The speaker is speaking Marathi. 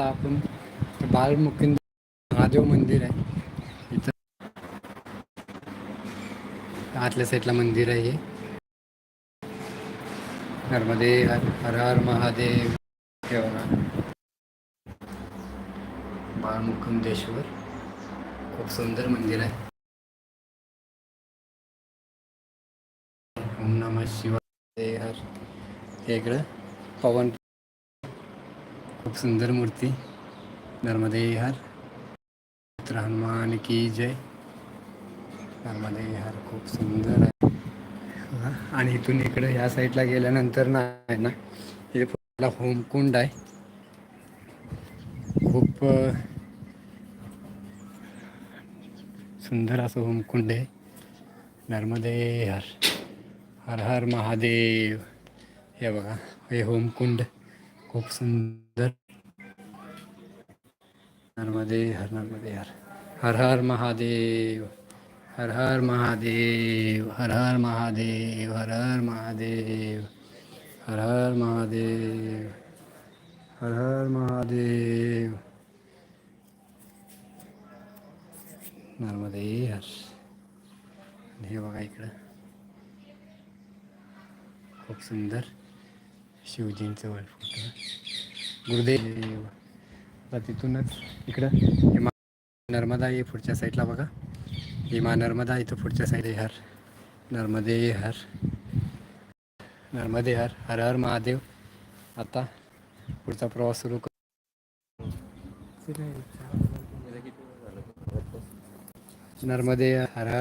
आता आपण बालमुकुंद महादेव मंदिर आहे. इथं आतल्या साईडला मंदिर आहे हे. नर्मदे हर हर महादेव हे बाळमुकुंदेश्वर खूप सुंदर मंदिर आहे. ओम नम शिवाय. हर वेगळं इकडं पवन खूप सुंदर मूर्ती. नर्मदे हर. मित्र हनुमान की जय. नर्मदे हर खूप सुंदर आहे. आणि इथून इकडे ह्या साईडला गेल्यानंतर ना आहे ना हे पुढला होमकुंड आहे. खूप सुंदर असं होमकुंड आहे. नर्मदे हर. हर हर महादेव. हे बघा हे होमकुंड. खूप सुंदर. नर्मदे हर नर्मदे हर हर हर महादेव हर हर महादेव हर हर महादेव हर हर महादेव हर हर महादेव हर हर महादेव. नर्मदे हर. हे बघा इकडं. खूप सुंदर शिवजींचं वर फोटो गुरुदेव तिथूनच इकडं हे मा नर्मदा आहे पुढच्या साईडला बघा. ही मा नर्मदा इथं पुढच्या साईड आहे हर. नर्मदे हर. नर्मदे हर. हर हर महादेव. आता पुढचा प्रवास सुरू कर नर्मदे हर हर